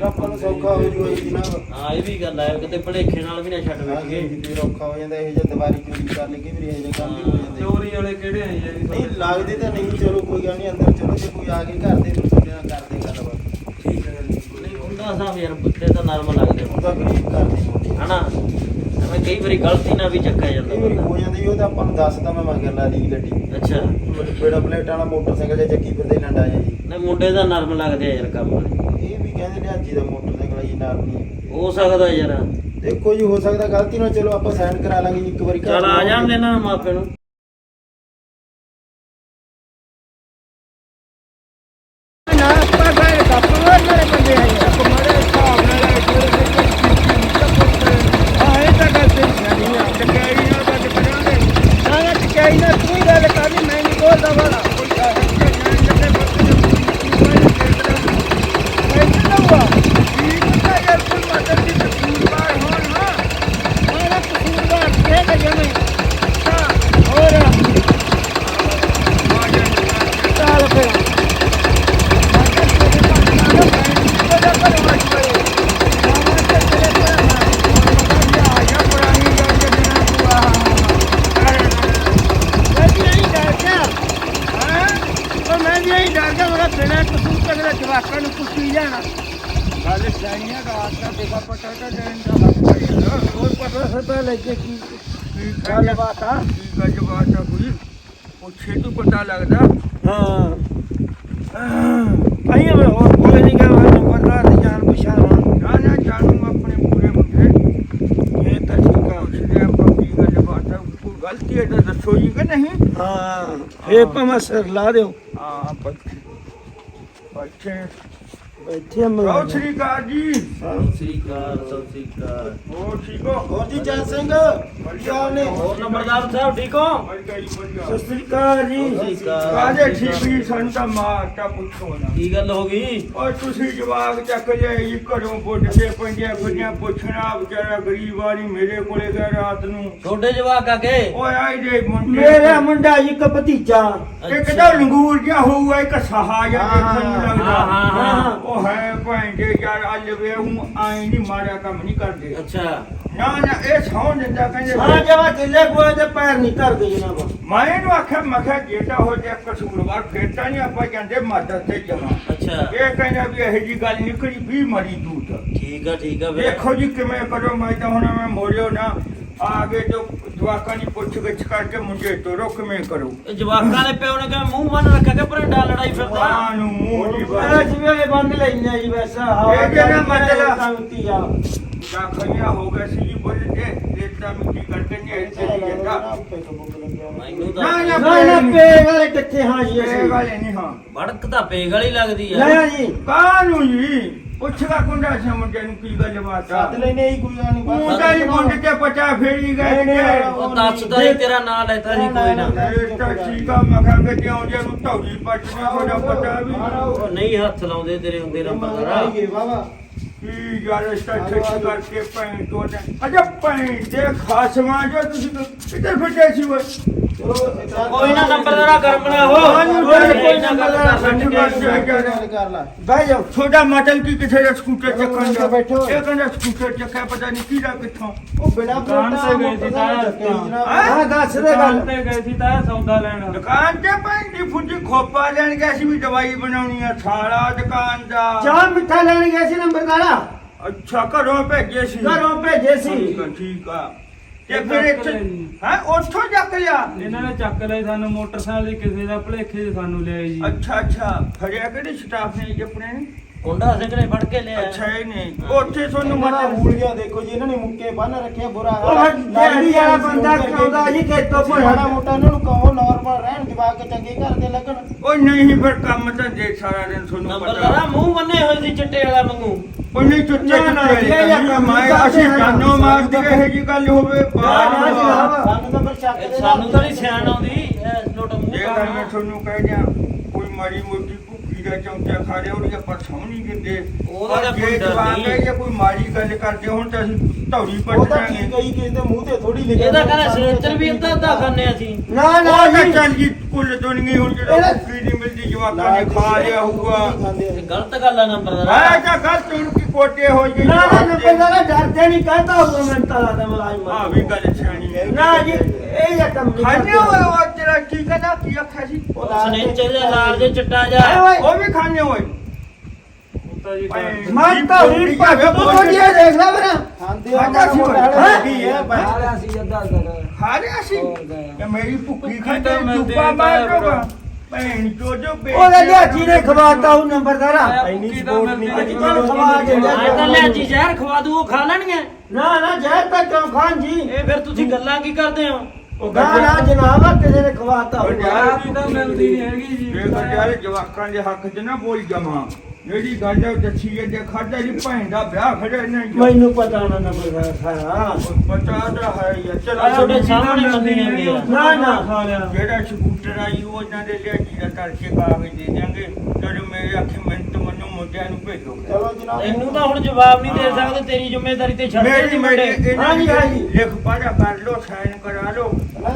C: ਫਿਰ ਆਪਾਂ ਨੂੰ ਸੌਖਾ ਹੋ ਜੂਗਾ ਜੀ ਜਨਾਬ
B: ਹਾਂ ਇਹ ਵੀ ਗੱਲ ਹੈ ਕਿਤੇ ਭੜੇਖੇ ਨਾਲ ਵੀ ਨਾ ਛੱਡ
C: ਹਾਂਜੀ
B: ਵੇਖੀਏ
C: ਫਿਰ ਔਖਾ ਹੋ ਜਾਂਦਾ ਇਹ ਜੇ ਦੁਬਾਰੀ ਚੋਰੀ ਕਰ ਲਈ ਕਿ ਵੀ ਇਹ ਜੇ ਕੰਮ ਵੀ ਹੋ ਜਾਂਦੇ।
D: ਚੋਰੀ ਵਾਲੇ ਕਿਹੜੇ ਆ ਜੀ? ਇਹ ਵੀ
C: ਨਹੀਂ
D: ਤੁਹਾਡੇ?
C: ਲੱਗਦੇ ਤਾਂ ਨਹੀਂ ਚਲੋ ਕੋਈ ਗੱਲ ਨਹੀਂ ਅੰਦਰ ਚਲੋ ਜੇ ਕੋਈ ਆ ਕੇ ਘਰ ਦੇ ਫਿਰ ਤੁਹਾਡੇ ਨਾਲ ਕਰਦੇ ਗੱਲਬਾਤ।
D: ਠੀਕ ਹੈ। ਜੀ
B: ਨਹੀਂ ਹੁੰਦਾ ਸਾਹਿਬ ਯਾਰ ਬੁੱਤੇ ਤਾਂ ਨਰਮ ਲੱਗਦੇ ਹੁਣ
C: ਉਹਦਾ ਗਰੀਬ ਕਰਦੇ ਮੋਟੀ
B: ਹਨਾ? ਐਵੇਂ ਕਈ ਵਾਰੀ ਗਲਤੀ ਨਾਲ ਵੀ ਚੱਕਿਆ ਜਾਂਦਾ
C: ਕਈ ਵਾਰੀ
B: ਬੰਦਾ।
C: ਹੋ ਜਾਂਦੀ ਉਹ ਤਾਂ ਆਪਾਂ ਨੂੰ ਦੱਸਦਾ ਮੈਂ ਮਗਰ ਲਾ ਲਈ ਗੱਡੀ।
B: ਅੱਛਾ।
C: ਬੇੜਾ ਪਲੇਟ ਵਾਲਾ ਮੋਟਰਸਾਈਕਲ ਜਾਂ ਚੱਕੀ ਫਿਰਦੇ ਲੰਡਾ ਜੀ।
B: ਨਹੀਂ ਮੁੰਡੇ ਦਾ ਨਰਮ ਲੱਗਦੇ ਆ ਯਾਰ ਕੰਮ ਵਾਲੇ।
C: ਇਹ ਵੀ ਕਹਿੰਦੇ ਲਿਆਜੀ ਦਾ ਮੋਟਰਸਾਈਕਲ ਜੀ ਨਾਲ ਨਹੀਂ
B: ਹੋ। ਸਕਦਾ ਯਾਰ।
C: ਦੇਖੋ ਜੀ ਹੋ ਸਕਦਾ ਗਲਤੀ ਨਾਲ ਚਲੋ ਆਪਾਂ ਸਾਈਨ ਕਰਾ ਲਾਂਗੇ ਜੀ ਇੱਕ ਵਾਰੀ ਘਰ
B: ਚਲ ਆ ਜਾਣ ਇਹਨਾਂ ਮਾਪੇ ਨੂੰ
C: ਨਾ। ਆਏ ਆ ਤਾਂ ਗੱਲ ਸਹੀ ਨਹੀਂ ਆ ਟਕਾਈ ਨਾਲ ਬੱਜ ਬਣਾਉਂਦੇ ਸਾਰਾ ਟਕਾਈ ਨਾਲ ਤੂੰ ਹੀ ਗੱਲ ਕਰਨੀ ਮੈਂ ਨਹੀਂ ਬੋਲਦਾ ਵਾਲਾ ਕੋਈ ਜਾਣ ਜੱਟੇ ਬੱਤੇ ਐਸੇ ਨਾ ਹੁਆ ਠੀਕ ਹੁੰਦਾ ਯਾਰ ਕੋਈ ਮਦਦ ਦੀ ਕਸੂਰਵਾਰ ਹੋਣ ਨਾ ਮਾਰਾ ਕਸੂਰਵਾਰ ਕੇ ਗਏ ਮੈਂ ਹੋਰ ਆ ਜਾ ਚੱਲ ਫਿਰ
E: ਪਤਾ ਲੱਗਦਾ।
C: ਹਾਂ। ਆਈਏ ਮੈਂ ਹੋਰ ਕੋਈ ਨਹੀਂ ਕਹਾਂ ਨੰਬਰ ਦਾ ਤੇ ਜਾਣ ਪਛਾਣ
E: ਨਾ ਨਾ ਜਾਣੂ ਆਪਣੇ ਪੂਰੇ ਮੁੰਡੇ
C: ਇਹ ਤਾਂ ਠੀਕ ਆ।
E: ਪੁੱਛਦੇ ਆਪਾਂ ਕੀ ਗੱਲ ਬਾਤ ਹੈ ਕੋਈ ਗਲਤੀ ਹੈ ਤਾਂ ਦੱਸੋ ਜੀ ਕਿ ਨਹੀਂ?
C: ਹਾਂ। ਫੇਰ ਭਾਵੇਂ ਸਿਰ ਲਾ ਦਿਓ।
E: ਹਾਂ ਬੱਚੇ ਬੱਚੇ
C: ਬੈਠੇ ਮੈਂ
E: ਆਓ ਸ੍ਰੀ ਅਕਾਲ ਜੀ।
B: ਸਤਿ ਸ੍ਰੀ ਅਕਾਲ ਸਤਿ ਸ੍ਰੀ ਅਕਾਲ।
E: ਹੋਰ ਠੀਕ ਹੋ?
C: ਹੋਰ ਜੀ ਜਨ ਸਿੰਘ। ਹਾਲ ਨੇ
B: ਹੋਰ ਨੰਬਰਦਾਰ ਸਾਹਿਬ ਠੀਕ ਹੋ?
E: ਵਧੀਆ ਜੀ ਵਧੀਆ।
C: ਸਤਿ ਸ੍ਰੀ ਅਕਾਲ ਜੀ।
B: ਸਤਿ ਸ੍ਰੀ ਅਕਾਲ।
E: ਕਾਜੇ ਠੀਕ ਵੀ ਸਾਨੂੰ ਤਾਂ ਮਾਰਤਾ ਪੁੱਛੋ ਨਾ।
B: ਕੀ ਗੱਲ ਹੋ ਗਈ?
E: ਓਏ ਤੁਸੀਂ ਜਵਾਕ ਚੱਕ ਲਿਆਈ ਘਰੋਂ ਪੁੱਟ ਕੇ ਪੰਜਿਆ ਫਿਰਿਆ ਪੁੱਛਣਾ ਵਿਚਾਰਾ ਗਰੀਬ ਵਾਲੀ ਮੇਰੇ ਕੋਲੇ ਗਿਆ ਰਾਤ ਨੂੰ।
B: ਛੋਟੇ ਜਵਾਕ ਆ ਕੇ?
E: ਓਏ ਆਈ ਦੇ ਮੁੰਡੇ
C: ਮੇਰਾ ਮੁੰਡਾ ਇੱਕ ਭਤੀਜਾ।
E: ਇੱਕ ਤਾਂ ਲੰਗੂਰ ਜਿਹਾ ਹੋਊਗਾ ਇੱਕ ਸਹਾ ਜਿਹਾ ਦੇਖਣ ਨੂੰ
B: ਹਾਂ,
E: ਲੱਗਦਾ।
B: ਹਾਂ, ਹਾਂ।
E: ਉਹ ਹੈ ਭੈਂਦੇ ਯਾਰ ਅੱਲ ਵੇ ਹੂੰ ਆਈ ਨਹੀਂ ਮਾਰਿਆ ਕੰਮ ਨਹੀਂ ਕਰਦੇ।
B: ਅੱਛਾ।
E: ਨਾ ਨਾ ਇਹ ਸੌਂ ਦਿੰਦਾ ਕਹਿੰਦੇ
C: ਹਾਂ ਜਵਾ ਕਿੱਲੇ ਕੋਏ ਤੇ ਪੈਰ ਨਹੀਂ ਧਰਦੇ ਜਨਾਬ।
E: ਮੈਂ ਇਹਨੂੰ ਆਖਿਆ ਮੈਂ ਕਿਹਾ ਜੇਟਾ ਹੋ ਜਾ ਕਸੂਰਵਾਰ ਤਾਂ ਨਹੀਂ ਆਪਾਂ ਜਾਂਦੇ ਮਦਦ ਤੇ ਜਮਾ
B: ਅੱਛਾ।
E: ਇਹ ਕਹਿੰਦਾ ਵੀ ਇਹੋ ਜੀ ਗੱਲ ਨਿਕਲੀ ਵੀ ਮਰੀ ਦੂਤ।
B: ਠੀਕ ਆ ਠੀਕ ਆ
E: ਦੇਖੋ ਜੀ ਕਿਵੇਂ ਕਰੋ ਮੈਂ ਤਾਂ ਹੁਣ ਮੈਂ ਮੋੜਿਓ ਨਾ। ਆਗੇ ਜੋ ਜਵਾਕਾਂ ਦੀ ਪੁੱਛ ਗਿੱਛ ਕਰਕੇ ਮੁੰਡੇ ਤੋਰੋ ਕਿਵੇਂ ਕਰੋ।
B: ਇਹ ਜਵਾਕਾਂ ਦੇ ਪਿਓ ਨੇ ਕਿਹਾ ਮੂੰਹ ਬੰਨ ਰੱਖਿਆ ਕਿ ਭਰੰਡਾ ਲੜਾਈ ਫਿਰਦਾ।
E: ਵਾਹ ਨੂੰ ਮੂੰਹ ਦੀ
C: ਇਹ
E: ਬਾਤ
C: ਜਿਵੇਂ ਬੰਦ ਲੈਣਾ ਜੀ ਵੈਸਾ ਹਵਾ
E: ਇਹ ਜਿਹੜਾ ਮਤਲਬ-
C: ਸੰਗਤੀ ਆ?
E: ਜਾਂ ਖਈਆ ਹੋ ਗਿਆ ਸੀ ਜੀ ਬੋਲਦੇ ਦੇਤਾ ਮਿੱਟੀ ਕਰਕੇ ਨਹੀਂ ਚਲੀ ਜਾਂਦਾ।
B: ਮੈਨੂੰ
E: ਨਾ,
B: ਤਾਂ
E: ਨਾ,
C: ਨਾ ਨਾ ਪੇ ਵਾਲੇ ਕਿੱਥੇ ਹਾਂ ਜੀ
E: ਇਹ
C: ਅਸੀਂ
E: ਵਾਲੇ ਨਹੀਂ ਹਾਂ।
B: ਭੜਕ ਤਾਂ ਪੇਗ ਵਾਲੀ ਲੱਗਦੀ ਆ।
C: ਲੈ ਜੀ।
E: ਕਾਹਨੂੰ ਜੀ? ਪੁੱਛਦਾ ਕੁੰਡਾ ਸੀ ਮੁੰਡੇ ਨੂੰ ਕੀ ਗੱਲ ਬਾਤ ਆ?
C: ਸੱਤ ਲੈਨੇ ਹੀ ਕੋਈ ਗੱਲ ਨਹੀਂ
E: ਮੁੰਡਾ ਹੀ ਮੁੰਡੇ ਤੇ ਪਚਾ ਫੇਰੀ ਗਏ
C: ਨਹੀਂ, ਨਹੀਂ,
B: ਉਹ ਦੱਸਦਾ ਹੀ ਤੇਰਾ ਨਾਂ ਲੈਤਾ ਕੋਈ ਨਾ।
E: ਇਹ ਤਾਂ ਕਿ ਜਿਉਂ ਜੇ ਨੂੰ ਧੌੜੀ ਪੱਟਣੀ ਥੋੜਾ ਪਤਾ ਵੀ
B: ਉਹ ਨਹੀਂ ਹੱਥ ਲਾਉਂਦੇ ਤੇਰੇ ਹੁੰਦੇ
C: ਗਏ ਬਾਬਾ
E: ਕੀ ਯਾਰ ਇਸ ਤਾਂ ਠੇਕ ਕਰਕੇ ਪੈਂ ਦੋ ਨੇ ਅਜਾ ਪੈਂ ਦੇ ਖਾਸਮਾਂ ਜੋ ਤੁਸੀਂ ਕਿੱਧਰ ਫਿੱਟੇ ਸੀ ਓਏ?
B: ਕੋਈ ਨਾ ਨੰਬਰਦਾਰਾ ਗਰਮ ਨਾ ਹੋ। ਕੋਈ ਨਾ ਗੱਲ ਕਰ ਸਕਦੇ
C: ਕਰ ਲਾ
E: ਬਹਿ ਜਾਓ ਛੋਟਾ ਮਟਲ ਕੀ ਕਿਸੇ ਦਾ ਸਕੂਟਰ ਚੱਕਣ ਦਾ?
C: ਬੈਠੋ।
E: ਇਹ ਕਹਿੰਦਾ ਸਕੂਟਰ ਚੱਕਿਆ ਪਤਾ ਨਹੀਂ ਕਿਹਦਾ ਕਿੱਥੋਂ।
C: ਉਹ ਬਿਨਾ
D: ਦੁਕਾਨ ਤੇ ਗਏ ਸੀ ਤਾਂ।
C: ਹਾਂ? ਦੱਸ ਦੇ
D: ਦੁਕਾਨ
C: ਗੱਲ
D: ਤੇ ਗਏ ਸੀ ਤਾਂ ਸੌਦਾ ਲੈਣ।
E: ਦੁਕਾਨ ਤੇ ਪੈਂ ਦੀ ਫੁੱਟੀ ਖੋਪਾ ਲੈਣ ਗਿਆ ਸੀ ਵੀ ਦਵਾਈ ਬਣਾਉਣੀ ਆ ਸਾਲਾ ਦੁਕਾਨ ਦਾ।
C: ਚਾਹ ਮਿੱਠਾ ਲੈਣ ਗਏ ਸੀ ਨੰਬਰਦਾਰਾ
E: ਅੱਛਾ ਘਰੋਂ ਭੇਜੇ ਸੀ।
C: ਘਰੋਂ ਭੇਜੇ ਸੀ।
E: ਠੀਕ ਆ, ਠੀਕ ਆ। ਤੇ ਫਿਰ ਇੱਥੇ ਹੈ ਉੱਥੋਂ ਚੱਕ ਲਿਆ।
D: ਇਹਨਾਂ ਨੇ ਚੱਕ ਲਈ ਸਾਨੂੰ ਮੋਟਰਸਾਈਕਲ ਦੀ ਕਿਸੇ ਦਾ ਭਲੇਖੇ 'ਚ ਸਾਨੂੰ ਲਿਆਏ ਜੀ।
E: ਅੱਛਾ ਅੱਛਾ। ਫੜਿਆ ਕਿਹੜੇ ਸਟਾਫ ਨੇ ਜੀ ਆਪਣੇ? ਨੇ
B: ਕੁੰਡਾ ਸਿੰਘ ਨੇ ਫੜ ਕੇ ਲਿਆ
E: ਅੱਛਾ ਇਹ ਨਹੀਂ ਉੱਥੇ ਤੁਹਾਨੂੰ
C: ਮਾਰਾ
E: ਮਤਲਬ
C: ਭੂਲ ਗਿਆ ਦੇਖੋ ਜੀ ਇਹਨਾਂ ਨੇ ਮੁੱਕੇ ਬੰਨ ਰੱਖਿਆ ਬੁਰਾ
E: ਉਹ ਵਾਲਾ ਬੰਦਾ ਕਰਾਉਂਦਾ ਜੀ ਖੇਤੋਂ ਭੋਰਾ।
C: ਮਾੜਾ ਮੋਟਾ ਇਹਨਾਂ ਨੂੰ ਕਹੋ ਨਾਰਮਲ ਰਹਿਣ ਜਵਾਕ ਕੇ ਚੰਗੇ ਘਰ ਦੇ ਲੱਗਣ।
E: ਉਹ ਨਹੀਂ ਫਿਰ ਕੰਮ ਤਾਂ ਜੇ ਸਾਰਾ ਦਿਨ ਤੁਹਾਨੂੰ ਪਤਾ।
B: ਮੂੰਹ ਬੰਨੇ ਹੋਏ ਸੀ ਚਿੱਟੇ ਵਾਲਾ ਵਾਂਗੂ।
E: ਉਹ ਨਹੀਂ ਚੁੱਚੇ
C: ਨਾ, ਇਹ ਜਾਂ ਕੰਮ
E: ਮੈਂ
C: ਕਰਦੇ
E: ਅਸੀਂ
C: ਹਾਂ।
E: ਜਾਨੋਂ ਮਾਰਦੇ ਇਹ ਜੀ ਗੱਲ ਹੋਵੇ ਬਾਹਰ
C: ਨਾ। ਸਾਨੂੰ ਤਾਂ ਫਿਰ ਸ਼ੱਕ
B: ਇਹ
C: ਦੇ
B: ਸਾਨੂੰ ਤਾਂ ਨਹੀਂ ਸਿਆਣ ਆਉਂਦੀ ਇਹ ਲੋਟ ਮੂੰਹ
E: ਗੱਲ ਮੈਂ। ਤੁਹਾਨੂੰ ਕਹਿ ਦਿਆਂ ਕੋਈ ਮਾੜੀ ਮੋਟੀ ਦਾ ਚਮਚਾ ਖਾ ਲਿਆ ਉਹਦੀ ਆਪਾਂ ਸਮਝ ਨਹੀਂ ਦਿੰਦੇ।
B: ਉਹਦਾ ਤਾਂ ਕੋਈ ਡਰ ਨਹੀਂ।
E: ਹੈ ਜਾਂ ਕੋਈ ਮਾੜੀ ਗੱਲ ਕਰਦੇ ਹੁਣ ਤਾਂ ਅਸੀਂ ਧੌੜੀ
C: ਉਹ
E: ਪੱਟ
C: ਤਾਂ
E: ਜਾਾਂਗੇ
C: ਠੀਕ ਹੈ ਜੀ ਕਿਸੇ ਦੇ ਮੂੰਹ ਤੇ ਥੋੜੀ ਲਿਖਿਆ
B: ਇਹਦਾ ਕਹਿੰਦਾ ਸਿਲੰਡਰ ਵੀ ਅੱਧਾ ਅੱਧਾ ਖਾਂਦੇ ਅਸੀਂ।
C: ਨਾ ਨਾ
E: ਉਹ ਤਾਂ
C: ਜੀ
E: ਚੱਲ ਜੀ ਕੁੱਲ ਦੁਨੀਆ ਹੁਣ ਜਿਹੜਾ
C: ਇਹਦਾ-
E: ਨਹੀਂ ਮਿਲਦੀ ਜਵਾਕਾਂ ਨੇ ਖਾ ਲਿਆ ਹੋਊਗਾ।
B: ਇਹ ਗਲਤ ਗੱਲ ਆ ਨੰਬਰਦਾਰਾ
E: ਆ ਤਾਂ ਗੱਲ ਤੁਣ ਕੀ ਕੋਟੇ ਹੋ ਗਈ
C: ਨਾ ਨਾ ਨੰਬਰਦਾਰਾ ਡਰਦੇ ਨਹੀਂ ਕਹਿੰਦਾ ਹੋਊਗਾ ਮੈਂ ਤਾਂ ਲਾਦਾ ਮਲਾਜ਼ਮ
E: ਆ ਵੀ ਗੱਲ ਸਿਆਣੀ ਹੈ।
C: ਨਾ ਜੀ ਇਹ ਕੰਮ ਨਹੀਂ
E: ਖਾਣੇ ਹੋਏ ਉਹ ਤੇਰਾ ਕੀ ਕਹਦਾ? ਕੀ ਆਖਿਆ ਸੀ?
B: ਸਨੇਚਰ ਦੇ ਲਾਲ ਦੇ ਚਿੱਟਾ ਜਾ
E: ਉਹ ਵੀ ਖਾਣੇ ਹੋਏ
D: ਹੁਣ ਤਾਂ ਜੀ
E: ਭਾਈ,
C: ਮੈਂ ਤਾਂ ਰੀੜ ਪਾ ਕੇ ਤੂੰ ਥੋੜੀ ਇਹ ਦੇਖ ਲੈ ਮੇਰਾ ਖਾਂਦੇ ਆ
E: ਖਾਧਾ ਸੀ
C: ਮਾੜਾ
E: ਹੈਂ?
C: ਮੋਟਾ ਕੀ ਹੈ? ਬਸ
E: ਖਾ ਲਿਆ ਸੀ ਤੇ ਮੇਰੀ ਭੁੱਖੀ ਖਾਤੇ
D: ਤਾਂ ਮੈਂ
E: ਚੁੱਪਾ
D: ਦੇ
E: ਮਾਰ
D: ਦਿੱਤਾ
E: ਦੋਗਾ ਭੈਣ ਜੋ ਜੋ ਬੇਚ
C: ਉਹਦਾ ਲਿਆ ਜੀ ਨੇ ਖਵਾਤਾ ਉਹ ਨੰਬਰਦਾਰਾ
D: ਆਇਆ
C: ਇੰਨੀ
D: ਭੁੱਕੀ ਤਾਂ
C: ਸਪੋਰਟ ਨਹੀਂ
D: ਮਿਲਦੀ
C: ਕਰੀ।
D: ਨਹੀਂ।
C: ਖਵਾ ਕੇ
B: ਮੈਂ ਤਾਂ ਲੈ ਜੀ ਜ਼ਹਿਰ ਖਵਾ ਦੂ ਉਹ ਖਾ ਲੈਣਗੇ।
C: ਨਾ ਨਾ ਜ਼ਹਿਰ ਤਾਂ ਕਿਉਂ ਖਾਨ ਜੀ?
B: ਇਹ ਫਿਰ ਤੁਸੀਂ ਗੱਲਾਂ ਕੀ ਕਰਦੇ ਹੋ?
E: ਉਹ
C: ਨਾ ਨਾ ਜਨਾਬ ਕਿਸੇ ਨੇ ਖਵਾਤਾ ਹੋਊਗਾ।
D: ਆਪ ਤਾਂ ਮਿਲਦੀ ਨਹੀਂ ਹੈਗੀ ਜੀ।
E: ਇਹ ਗੱਲ ਯਾਰ ਜਵਾਕਾਂ ਦੇ ਹੱਕ 'ਚ ਨਾ ਬੋਲ ਜਮਾ। ਜਿਹੜੀ ਗੱਲ ਹੈ ਉਹ ਦੱਸੀ ਹੈ ਜੇ ਖਾਦਾ ਜੀ ਭੈਣ ਦਾ ਵਿਆਹ ਖੜਾ ਨਹੀਂ
C: ਮੈਨੂੰ ਪਤਾ ਨਾ ਨੰਬਰਦਾਰਾ ਸਾਰਾ
E: ਪਤਾ ਤਾਂ ਹੈ ਯਾਰ ਚਲੋ
B: ਆਹ ਤੁਹਾਡੇ ਸਾਹਮਣੇ ਮੰਨੀ ਜਾਂਦੀ ਆ
C: ਨਾ ਨਾ। ਖਾ ਲਿਆ
E: ਜਿਹੜਾ ਸਕੂਟਰ ਆਈ ਉਹ ਇਹਨਾਂ ਦੇ ਲਿਆ ਜੀ ਦਾ ਕਰਕੇ ਕਾਗਜ਼ ਦੇ ਦਿਆਂਗੇ। ਜਦੋਂ ਮੇਰੇ ਅੱਖੀ ਮਿੰਟ ਮੈਨੂੰ ਮੁੰਡਿਆਂ ਨੂੰ ਭੇਜੋ।
C: ਚਲੋ ਜਨਾਬ।
B: ਤੈਨੂੰ ਤਾਂ ਹੁਣ ਜਵਾਬ ਨਹੀਂ ਦੇ ਸਕਦੇ ਤੇਰੀ ਜ਼ਿੰਮੇਵਾਰੀ ਤੇ ਛੱਡ ਦੇ
E: ਮੇਰੀ
B: ਜੀ
E: ਮੇਰੀ
B: ਮੁੰਡੇ।
E: ਇਹਨਾਂ
C: ਹਾਂਜੀ, ਹਾਂਜੀ।
E: ਦੀ ਲਿਖ ਪੜਾ ਕਰ ਲੋ ਸਾਈਨ ਕਰਾ ਲੋ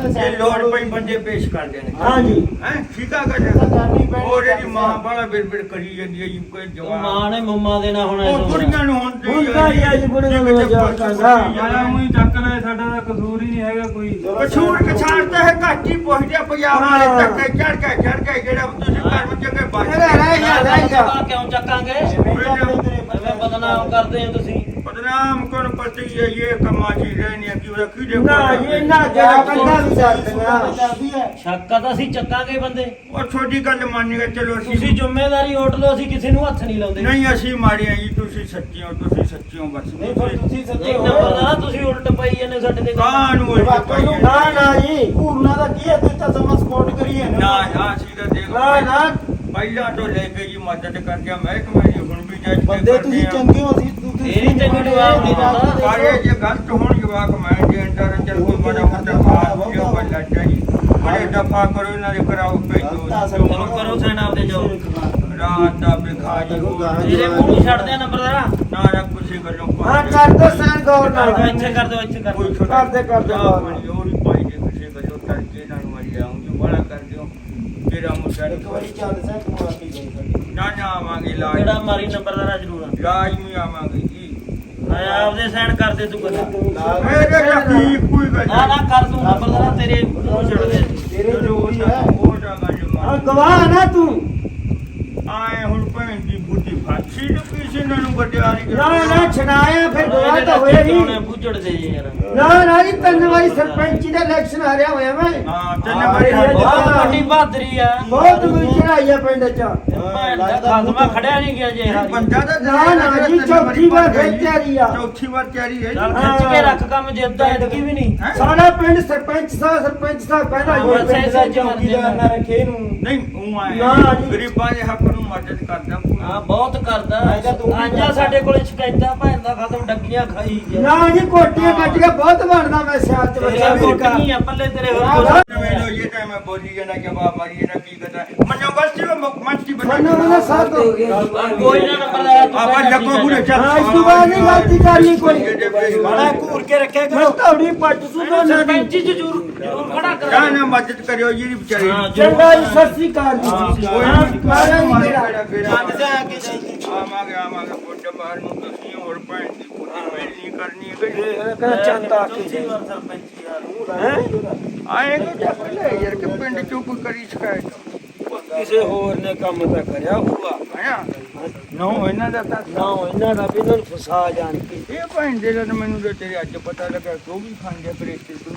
C: ਦੇ
E: ਜੇ ਲੋੜ
C: ਕਰੋ।
E: ਪਈ ਬੰਦੇ ਪੇਸ਼ ਕਰ ਦੇਣੇ।
C: ਹਾਂ ਜੀ
E: ਹੈ ਠੀਕ ਗੱਲ
C: ਤਾਂ ਕਰਨੀ ਪੈਣੀ
E: ਉਹ ਜਿਹੜੀ ਮਾਂ। ਬਾਲਾ ਬਿੜ ਕਰੀ ਜਾਂਦੀ ਹੈ ਜੀ ਕੋਈ
B: ਉਹ
E: ਜਵਾਬ
B: ਮਾਂ ਨੇ ਮੁੰਮਾ ਦੇਣਾ ਹੁਣ
E: ਉਹ ਕੁੜੀਆਂ ਨੂੰ ਹੁਣ
C: ਹੁਣ ਤਾਂ ਹੀ ਆ ਜੀ ਕੁੜੀਆਂ ਨੂੰ ਜਵਾਬ ਕਰਦਾ।
D: ਆਇਆ ਉਹੀ ਚੱਕ ਲੈ ਸਾਡਾ ਤਾਂ ਕਸੂਰ ਹੀ ਨਹੀਂ ਹੈਗਾ ਕੋਈ।
E: ਕਛੂਰ ਕਛਾੜਦਾ ਹੈ ਘੱਟ ਹੀ ਪਹੁੰਚਿਆ ਪੰਜਾਬ ਵਾਲੇ ਤੱਕ ਚੜ ਕੇ ਚੜ ਕੇ ਜਿਹੜਾ ਤੁਸੀਂ ਘਰ ਵਿੱਚ ਕੇ ਬਾਹਰ
C: ਰਹਿ ਗਿਆ ਰਹਿ ਗਿਆ
B: ਕਿਉਂ ਚੱਕਾਂਗੇ ਐਵੇਂ ਬਦਨਾਮ ਕਰਦੇ ਹੋ ਤੁਸੀਂ।
E: ਬਦਨਾਮ ਕੋਣ ਪਤੀ ਹੈ ਇਹ ਕੰਮਾਂ ਚ ਹੀ ਰਹਿਣੀ ਹੈ ਕਿ ਉਹਦਾ ਕੀ ਦੇਖੋ
C: ਨਾ ਜੀ ਨਾ ਜਾ ਬੰਦਾ ਵੀ ਚੱਲਦਾ ਚੱਲਦੀ ਹੈ।
B: ਸ਼ੱਕਾ ਤਾਂ ਅਸੀਂ ਚੱਕਾਂਗੇ ਬੰਦੇ।
E: ਉਹ ਛੋਟੀ ਗੱਲ ਮੰਨ ਕੇ ਚਲੋ
B: ਤੁਸੀਂ
E: ਅਸੀਂ
B: ਜ਼ਿੰਮੇਵਾਰੀ ਓਟ ਲਓ ਅਸੀਂ ਕਿਸੇ ਨੂੰ ਹੱਥ ਨਹੀਂ ਲਾਉਂਦੇ।
E: ਨਹੀਂ ਅਸੀਂ ਮਾਰੀਆਂ ਜੀ ਤੁਸੀਂ ਸੱਚੀ ਹੋ ਤੁਸੀਂ ਸੱਚੀ ਹੋ ਬਸ।
C: ਨਹੀਂ ਫਿਰ ਤੁਸੀਂ ਸੱਚੇ ਹੋ।
B: ਨੰਬਰ ਦਾ ਤੁਸੀਂ ਉਲਟ ਪਈ ਜਾਂਦੇ ਸਾਡੇ ਤੇ
E: ਕਾਂ ਨੂੰ
C: ਜਵਾਕਾਂ ਨੂੰ ਨਾ ਨਾ ਜੀ ਪੂਰਨਾ ਦਾ ਕੀ ਹੈ ਤੁਸੀਂ ਤਾਂ ਸਮਾਂ ਸਪੋਰਟ ਕਰੀਏ।
E: ਨਾ ਨਾ ਸੀ ਤਾਂ ਦੇਖ
C: ਨਾ ਨਾ।
E: ਪਹਿਲਾਂ ਤੋਂ ਲੈ ਕੇ ਜੀ ਮਦਦ ਕਰਕੇ ਮਹਿਕਮੇ ਦੀ ਹੁਣ ਵੀ ਜੱਜ
C: ਬੰਦੇ ਤੁਸੀਂ ਚੰਗੇ ਹੋ ਸੀ ਤੁਸੀਂ
B: ਇਹ ਨੀ ਚੰਗੇ ਜਵਾਬ ਨਹੀਂ ਦਿੰਦਾ।
E: ਸਾਰੇ ਜੇ ਗਲਤ ਹੋਣ ਜਵਾਕ ਮੈਂ ਦੇ ਅੰਦਰ ਚੱਲ ਕੋਈ ਬੜਾ ਮੋਟਾ ਖਾ ਲਿਓ ਕੋਈ ਲੱਜਾ ਜੀ ਬੜੇ ਦਫਾ ਕਰੋ ਇਹਨਾਂ ਦੇ ਕਰਾਓ ਭੇਜੋ
B: ਚਲੋ ਕਰੋ ਸੈਨ ਆਪਦੇ ਜਾਓ
E: ਰਾਤ ਦਾ ਬਿਖਾ ਜੀ
B: ਤੇਰੇ ਮੂੰਹ ਨੂੰ ਛੱਡ ਦੇ ਨੰਬਰ ਦਾ।
E: ਨਾ ਨਾ ਕਿਸੇ ਗੱਲੋਂ
C: ਹਾਂ ਕਰ ਦੋ ਸਾਨ ਗੌਰ ਨਾਲ।
B: ਇੱਥੇ ਕਰ ਦਿਓ ਇੱਥੇ ਕਰ
E: ਛੋਟਾ
C: ਕਰਦੇ ਕਰਦੇ
E: ਚਾਹ। ਪਾਣੀ ਉਹ ਨਹੀਂ ਪਾਈ ਜੇ ਕਿਸੇ ਗੱਲੋਂ ਤੜਕੇ ਨਾਲ ਮਰੀ ਆਉਂਗੀ ਬੜਾ ਕਰ ਦਿਓ ਤੇਰਾ ਮੁੰਡਾ
C: ਇੱਕ ਵਾਰੀ ਚੱਲ ਸੈਂ ਤੂੰ ਆ ਕੇ ਗਈ ਸਾਡੀ
E: ਨਾ ਨਾ ਆਵਾਂਗੇ
B: ਕਿਹੜਾ
E: ਲਾਜ
B: ਮਾਰੀ ਨੰਬਰ ਦਾ ਜ਼ਰੂਰ
E: ਲਾਜ਼ਮੀ ਆਵਾਂਗੇ ਜੀ।
B: ਆ ਆਪਦੇ ਸੈਨ ਕਰ ਦੇ ਤੂੰ ਗੱਲ
E: ਮੇਰੇ ਯਕੀਨ ਕੋਈ ਗੱਲ
B: ਨਾ ਨਾ ਕਰ ਤੂੰ ਨੰਬਰ ਦਾ ਤੇਰੇ ਮੂੰਹ ਨੂੰ ਛੱਡ ਦੇ।
C: ਤੇਰੇ ਜ਼ਰੂਰੀ ਹੈ
E: ਉਹ ਜਗ੍ਹਾ ਜੋ
C: ਹਾਂ ਗਵਾਹ ਨਾ ਤੂੰ।
E: ਆਏ ਹੁਣ ਭੈਣ ਦੀ ਫਾਛੀ ਨੂੰ ਕਿਸੇ ਨੇ ਨੂੰ ਗੱਡਿਆ ਨਹੀਂ
C: ਨਾ ਨਾ ਛਡਾਇਆ ਫਿਰ ਗਵਾਹ ਤਾਂ ਹੋਇਆ ਹੀ
B: ਬੁੱਝੜ ਦੇ ਜੇ ਯਾਰ?
C: ਨਾ ਨਾ ਜੀ ਤਿੰਨ ਵਾਰੀ ਸਰਪੰਚੀ ਦਾ ਇਲੈਕਸ਼ਨ ਹਾਰਿਆ ਹੋਇਆ ਮੈਂ।
E: ਹਾਂ ਤਿੰਨ ਵਾਰੀ
B: ਬਹੁਤ। ਵੱਡੀ ਬਹਾਦਰੀ ਆ।
C: ਬਹੁਤ ਵੀ ਚੜਾਈ ਆ ਪਿੰਡ ਚ।
B: ਦਾ ਖਾਤਮਾ ਖੜਿਆ ਨਹੀਂ ਗਿਆ ਜੇ
E: ਬੰਦਾ ਤਾਂ
C: ਨਾ, ਨਾ ਜੀ, ਚੌਥੀ ਵਾਰ ਫਿਰ ਤਿਆਰੀ ਆ।
E: ਚੌਥੀ ਵਾਰ ਤਿਆਰੀ ਹੈ ਜੀ।
B: ਖਿੱਚ ਕੇ ਰੱਖ ਕੰਮ ਜਿੱਦਾਂ ਇਤਕੀ ਵੀ ਨਹੀਂ?
C: ਸਾਡਾ ਪਿੰਡ ਸਰਪੰਚ ਸਾਹਿਬ ਸਰਪੰਚ ਸਾਹਿਬ ਕਹਿੰਦਾ ਦਾ
B: ਐਸੇ
C: ਚੌਕੀਦਾਰ ਨਾ। ਰੱਖੇ ਇਹਨੂੰ
E: ਨਹੀਂ ਉਹ
C: ਨਾ ਜੀ।
E: ਗਰੀਬਾਂ ਦੇ ਹੱਕ ਮਦਦ ਕਰਦਾ।
B: ਹਾਂ ਬਹੁਤ ਕਰਦਾ।
C: ਕਿਹਾ ਤੂੰ ਵੀ
B: ਆਂਜਾ ਸਾਡੇ ਕੋਲੇ ਸ਼ਿਕਾਇਤਾਂ ਭੈਣ ਦਾ ਖਤਮ ਡੱਗੀਆਂ ਖਾਈ ਗਿਆ।
C: ਨਾ ਜੀ ਕੋਟੀਆਂ ਕੱਟ ਕੇ ਬਹੁਤ ਬਣਦਾ ਮੈਂ ਸਿਆਲ ਚ ਬੱਚਾ
B: ਤੇਰਾ
C: ਵੀਰ ਕਾ
B: ਕੋਟੀ ਆ ਪੱਲੇ ਤੇਰੇ ਹੋਰ
C: ਆਹ,
B: ਕੁਛ।
C: ਆਹ।
E: ਮੈਨੂੰ ਇਹ ਟਾਈਮ ਮੈਂ ਬੋਲੀ ਜਾਣਾ ਕਿ ਬਾਬਾ ਮਾਰੀ ਇਹਨਾਂ ਕੀ ਕਰਦਾ ਮੈਨੂੰ ਗਲਤੀ
B: ਕੋਈ ਨਾ ਨੰਬਰ ਦਾ
E: ਆਪਾਂ ਲੱਗੋ ਬੁਰੇ ਚੱਲ।
C: ਹਾਂ ਇਸ ਤੋਂ ਬਾਅਦ ਨਹੀਂ ਗਲਤੀ ਕਰਨੀ ਕੋਈ।
E: ਬੜਾ
C: ਘੂਰ ਕੇ ਰੱਖਿਆ ਕਰੋ। ਧੌੜੀ ਪੱਟ ਸੁਣੋ ਨਾ
B: ਸਰਪੰਚੀ ਜ਼ਰੂਰ ਜ਼ਰੂਰ ਖੜਾ
E: ਜਾਂ
B: ਕਰਾ
E: ਨਾ ਮਦਦ ਕਰਿਓ ਜੀ ਵਿਚਾਰੀ।
C: ਚੰਗਾ ਜੀ ਸਤਿ ਸ੍ਰੀ ਅਕਾਲ ਜੀ।
E: ਕੋਈ
C: ਹਾਂ,
E: ਨਹੀਂ
C: ਜੀ
E: ਕਿਹੜਾ
C: ਕਿਹੜਾ ਚੰਦ ਸੇ ਆ ਕੇ ਜਾਈਏ
E: ਆਵਾਂਗੇ ਆਵਾਂਗੇ ਪੁੱਤ ਬਾਹਰ ਨੂੰ ਤੁਸੀਂ ਹੋਰ ਭੈਣ ਦੀ ਪੂਰੀ ਮਿਲਣੀ ਕਰਨੀ ਹੈ ਕਿ
C: ਚੰਦ ਆ ਕੇ
B: ਵਾਰ ਸਰਪੰਚੀ ਯਾਰ
E: ਆਏ ਕਿ ਚੱਕ ਲੈ ਯਾਰ ਕਿ ਪਿੰਡ ਚੋਂ ਕੋਈ ਕਰੀ ਸ਼ਿਕਾਇਤ।
C: ਕਿਸੇ ਹੋਰ ਨੇ ਕੰਮ ਤਾਂ ਕਰਿਆ ਹੋਊਗਾ।
E: ਨੋ ਇਹਨਾਂ ਦਾ ਤਾਂ
C: ਨਾ ਇਹਨਾਂ ਦਾ ਵੀ ਇਹਨਾਂ ਨੂੰ ਫਸਾ ਜਾਣ ਕੇ।
E: ਇਹ ਭੈਣ ਦੇ ਨਾਲ ਮੈਨੂੰ ਤਾਂ ਤੇਰੇ ਅੱਜ ਪਤਾ ਲੱਗਾ ਉਹ ਵੀ ਖਾਂਦੇ ਪਰੇਤੇ ਤੋਂ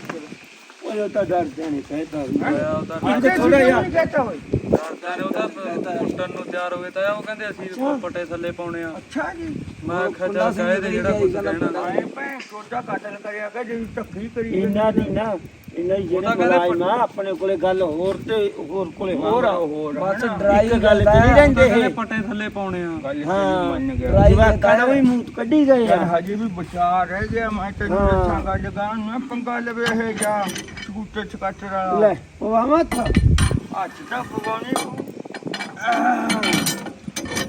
C: ਉਹ ਤਾਂ। ਡਰਦੇ ਨਹੀਂ
D: ਉਹਦਾ।
C: ਅੱਜ ਥੋੜਾ ਜਿਹਾ
E: ਕਹਤਾ ਹੋਈ
D: ਡਰਦਾ ਨੇ ਉਹਦਾ ਕੁੱਟਣ ਨੂੰ ਤਿਆਰ ਹੋ ਗਏ ਤਾਂ ਉਹ ਕਹਿੰਦੇ ਅਸੀਂ ਪੱਟੇ ਥੱਲੇ ਪਾਉਣੇ ਆ।
E: ਅੱਛਾ ਜੀ।
D: ਮੈਂ ਖਜਾ ਕਹੇ ਤੇ ਜਿਹੜਾ ਕੁਝ ਕਹਿਣਾ। ਨਾ
E: ਆਏ ਭੈਣ ਚੋਦਾ ਕਤਲ ਕਰਿਆ ਕਿ ਜਿਵੇਂ ਧੱਕੀ ਕਰੀ
B: ਇਹਨਾਂ ਦੀ ਨਾ। ਦੀ ਜਿਹੜੇ ਮੁਲਾਜ਼ਮ ਆ ਆਪਣੇ ਕੋਲੇ ਗੱਲ ਹੋਰ ਤੇ ਹੋਰ ਕੋਲੇ ਹੋਰ ਆ ਹੋਰ
C: ਬਸ? ਡਰਾਈ
B: ਗੱਲ ਤੇ ਨਹੀਂ ਰਹਿੰਦੇ ਇਹ।
D: ਪੱਟੇ ਥੱਲੇ ਪਾਉਣੇ ਆ।
B: ਹਾਂ ਜਵਾਕਾਂ ਦਾ ਵੀ ਮੂੰਹ ਕੱਢੀ ਗਏ
E: ਯਾਰ
B: ਆ
E: ਹਜੇ ਵੀ ਬਚਾ ਰਹਿ ਗਿਆ ਮੈਂ ਤੈਨੂੰ। ਦੱਸਾਂਗਾ ਜਗਾਨ ਮੈਂ ਪੰਗਾ ਲਵੇ ਹੈ ਜਾ ਸਕੂਟਰ
B: ਲੈ
E: ਵਾਲਾ
B: ਪਵਾਵਾ ਥਾ
E: ਅੱਜ ਤਾਂ ਪਵਾਉਣੀ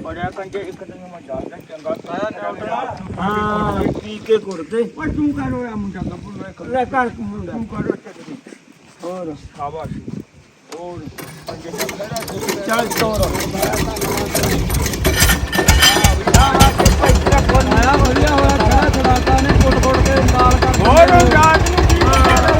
E: ਬੜਿਆ ਕੰਜੇ ਇੱਕ ਦਿਨ ਮੈਂ ਜਾਦਾ ਚੰਗਾ ਸਾਇਆ
B: ਹਾਂ ਪੀ ਕੇ ਕੁਰਤੇ
E: ਓਏ ਤੂੰ ਕਰ ਹੋਇਆ ਮੁੰਡਾ ਗੱਭਰੂ ਨੂੰ ਇੱਕ
B: ਲੈ ਕਰ ਮੁੰਡਾ
E: ਤੂੰ ਕਰ ਚੱਲ
B: ਹੋਰ
E: ਸ਼ਾਬਾਸ਼ ਹੋਰ ਕੰਜੇ
B: ਚੱਲ ਤੋਰ
D: ਆਇਆ ਵਧੀਆ ਹੋਇਆ ਖੜਾ ਛੜਾਤਾ ਨੇ ਕੁੱਟ ਕੁੱਟ ਕੇ ਨਾਲ ਕਰ
E: ਹੋਰ ਰਾਤ ਨੂੰ ਕੀ ਕੌਣ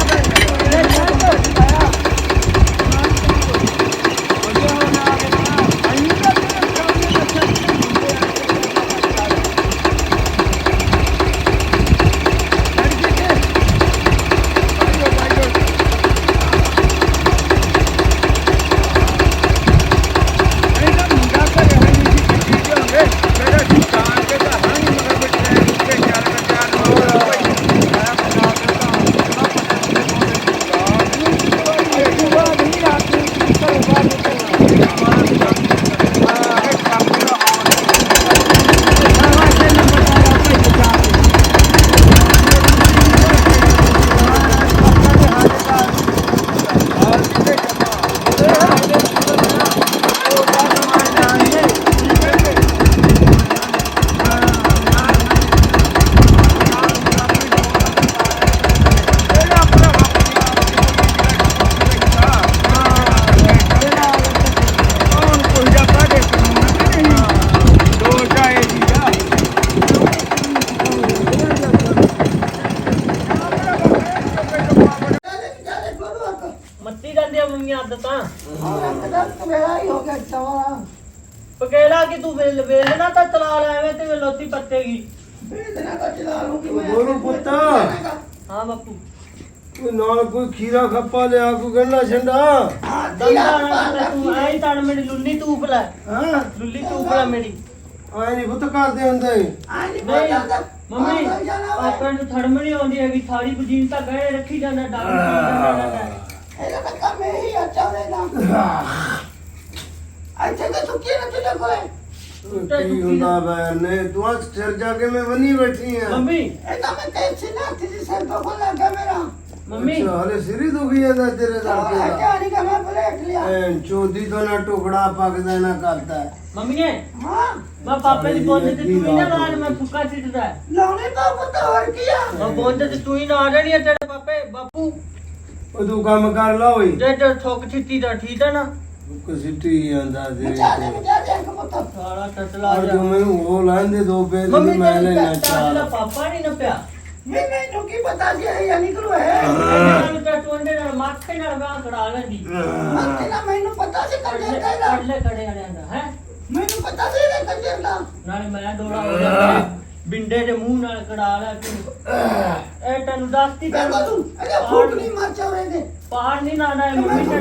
E: ਕੋਈ ਦਾ ਕਾਢੇ ਕਾਨੂੰਨ ਨਹੀਂ ਦੋ ਜਾਏ ਜੀ ਦਾ
B: ਮੱਤੀ ਜਾਂਦੀ ਆ ਮੰਮੀਆਂ ਅੱਧ ਤਾਂ ਪਕੇਲਾ ਕਿ ਤੂੰ ਵੇਲ ਵੇਲਣਾ ਤਾਂ ਚਲਾ ਲੈ ਐਵੇਂ ਤੇ ਲੋਤੀ ਪੱਤੇਗੀ।
F: ਗੋਰੂ ਪੁੱਤਾ।
B: ਹਾਂ ਬਾਪੂ।
F: ਕੋਈ ਨਾਲ ਕੋਈ ਖੀਰਾ ਖੱਪਾ ਲਿਆ ਕੋਈ ਗੰਨਾ ਛੰਡਾ?
B: ਦੰਦਾ ਨਾ ਤੂੰ ਐਂ ਤਣ ਮੇਰੀ ਲੁੱਲੀ ਤੂਪ ਲੈ।
F: ਹਾਂ।
B: ਲੁੱਲੀ ਤੂਪ ਲੈ ਮੇਰੀ।
F: ਆਏ ਨਹੀਂ ਪੁੱਤ ਕਰਦੇ ਹੁੰਦੇ।
B: ਨਹੀਂ ਮੰਮੀ ਪਾਪਾ ਨੂੰ ਥੜਮ ਨਹੀਂ ਆਉਂਦੀ ਹੈਗੀ ਥਾਲੀ ਬਜੀਨ ਤਾਂ ਗਏ ਰੱਖੀ ਜਾਂਦਾ ਡਾਲ
F: ਕੀ ਹੁੰਦਾ ਬੈਰ ਨੇ ਤੂੰ ਅੱਜ ਸਿਰ ਜਾ ਕੇ ਮੈਂ ਬੰਨੀ ਬੈਠੀ ਆ।
B: ਮੰਮੀ। ਮੰਮੀ।
F: ਅੱਛਾ ਹਲੇ ਸਿਰੀ ਦੁਖੀ ਜਾਂਦਾ ਤੇਰੇ ਕਰਕੇ। ਐ ਚੋਦੀ ਤੋਂ ਨਾ ਟੁਕੜਾ ਪੱਕਦਾ ਨਾ ਕਰਦਾ।
B: ਮੰਮੀ ਨੇ ਮੈਂ ਪਾਪੇ ਦੀ ਬੋਝ ਤੇ ਤੂੰ ਹੀ ਨਾ ਲਾਣ ਮੈਂ ਫੁੱਕਾ ਸਿੱਟਦਾ ਮੈਂ ਬੋਝ ਤੇ ਤੂੰ ਹੀ ਨਾ ਆ ਜਾਣੀ ਹੈ ਤੇਰੇ ਪਾਪੇ ਬਾਪੂ।
F: ਉਹ ਤੂੰ ਕੰਮ ਕਰ ਲਾ ਓਏ।
B: ਜੇ ਤੇ ਠੋਕ ਛਿੱਤੀ ਦਾ ਠੀਕ ਹੈ ਨਾ
F: ਤੂੰ ਸਿੱਟੀ ਜਾਂਦਾ ਤੇਰੇ ਤੇ
B: ਸਾਲਾ ਟਟਲਾ
F: ਔਰ
B: ਜਾ।
F: ਤੂੰ ਮੈਨੂੰ ਉਹ ਲਾਂਦੇ ਦੋ ਬੇ
B: ਮੰਮੀ
F: ਮੈਂ
B: ਤੈਨੂੰ
F: ਲੈਣਾ
B: ਚਾਹ ਦਾ ਪਾਪਾ ਨਹੀਂ ਨਾ ਪਿਆ।
C: ਮੈਨੂੰ ਕੀ ਪਤਾ ਸੀ ਇਹ ਨਿਕਲੂ ਹੈ।
B: ਮੈਨੂੰ ਤਾਂ ਟੁੰਡੇ ਨਾਲ ਮਾਥੇ ਨਾਲ ਬਾਹ ਕਰਾ ਲੈਂਦੀ।
C: ਮੈਨੂੰ ਪਤਾ ਸੀ ਕੰਜਰ ਦਾ
B: ਕੱਢਲੇ ਕੜੇ ਵਾਲਿਆਂ ਦਾ ਹੈ?
C: ਮੈਨੂੰ ਪਤਾ ਸੀ ਇਹ ਕੰਜਰ ਦਾ।
B: ਨਾਲੇ ਮੈਂ ਡੋਲਾ ਹੋ ਜਾ ਬਿੰਡੇ ਦੇ ਮੂੰਹ ਨਾਲ ਕੜਾ ਲੈ ਤੂੰ। ਇਹ ਤੈਨੂੰ ਦੱਸਤੀ
C: ਮੈਂ
B: ਤੈਨੂੰ।
C: ਬੋਲੂ ਅਰੇ ਫੂਕ ਨਹੀਂ ਮਾਰ ਚਾਵੇ ਦੇ।
B: ਪਹਾੜ ਨਹੀਂ ਨਾ ਨਾ
C: ਮੈਂ
B: ਮੰਮੀ ਤੇ